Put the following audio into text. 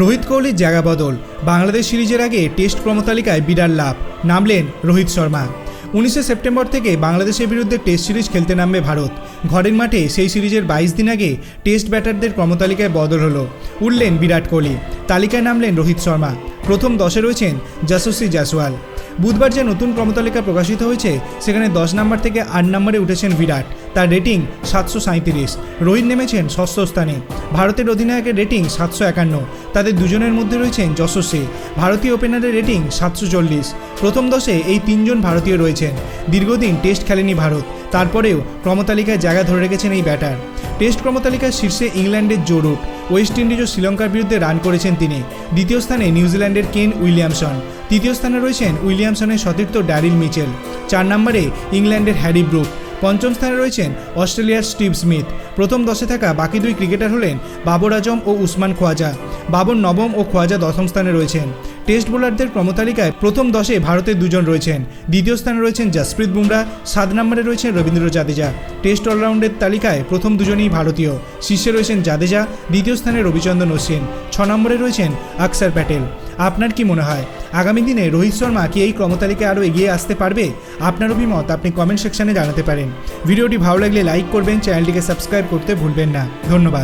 রোহিত কোহলির জায়গা বদল। বাংলাদেশ সিরিজের আগে টেস্ট ক্রমতালিকায় বিরাট লাভ, নামলেন রোহিত শর্মা। উনিশে সেপ্টেম্বর থেকে বাংলাদেশের বিরুদ্ধে টেস্ট সিরিজ খেলতে নামবে ভারত। ঘরের মাঠে সেই সিরিজের বাইশ দিন আগে টেস্ট ব্যাটারদের ক্রমতালিকায় বদল হলো, উঠলেন বিরাট কোহলি। তালিকায় নামলেন রোহিত শর্মা। প্রথম দশে রয়েছেন যশস্বী জাসওয়াল। বুধবার যে নতুন ক্রমতালিকা প্রকাশিত হয়েছে, সেখানে দশ নম্বর থেকে আট নম্বরে উঠেছেন বিরাট। তার রেটিং সাতশো সাঁত্রিশ রোহিত নেমেছেন ষষ্ঠ স্থানে। ভারতের অধিনায়কের রেটিং সাতশো একান্ন। তাদের দুজনের মধ্যে রয়েছেন যশস্বী। ভারতীয় ওপেনারের রেটিং সাতশো চল্লিশ। প্রথম দশে এই তিনজন ভারতীয় রয়েছেন। দীর্ঘদিন টেস্ট খেলেনি ভারত। তারপরেও ক্রমতালিকায় জায়গা ধরে রেখেছেন এই ব্যাটার। টেস্ট ক্রমতালিকার শীর্ষে ইংল্যান্ডের জোরুট। ওয়েস্ট ইন্ডিজ ও শ্রীলঙ্কার বিরুদ্ধে রান করেছেন তিনি। দ্বিতীয় স্থানে নিউজিল্যান্ডের কেন উইলিয়ামসন। তৃতীয় স্থানে রয়েছেন উইলিয়ামসনের সতীর্থ ড্যারিল মিচেল। চার নম্বরে ইংল্যান্ডের হ্যারি ব্রুক। পঞ্চম স্থানে রয়েছেন অস্ট্রেলিয়ার স্টিভ স্মিথ। প্রথম দশে থাকা বাকি দুই ক্রিকেটার হলেন বাবর আজম ও উসমান খোয়াজা। বাবর নবম ও খোয়াজা দশম স্থানে রয়েছেন। টেস্ট বোলারদের ক্রমতালিকায় প্রথম দশে ভারতের দুজন রয়েছেন। দ্বিতীয় স্থানে রয়েছেন জাসপ্রীত বুমরা, সাত নম্বরে রয়েছেন রবীন্দ্র জাদেজা। টেস্ট অলরাউন্ডের তালিকায় প্রথম দুজনই ভারতীয়। শীর্ষে রয়েছেন জাদেজা, দ্বিতীয় স্থানে রবিচন্দ্রন অশ্বিন। ছ নম্বরে রয়েছেন আকসার প্যাটেল। আপনার কি মনে হয়, আগামী দিনে রোহিত শর্মা কি এই ক্রমতালিকায় আরও এগিয়ে আসতে পারবে? আপনার অভিমত আপনি কমেন্ট সেকশনে জানাতে পারেন। ভিডিওটি ভালো লাগলে লাইক করবেন, চ্যানেলটিকে সাবস্ক্রাইব করতে ভুলবেন না। ধন্যবাদ।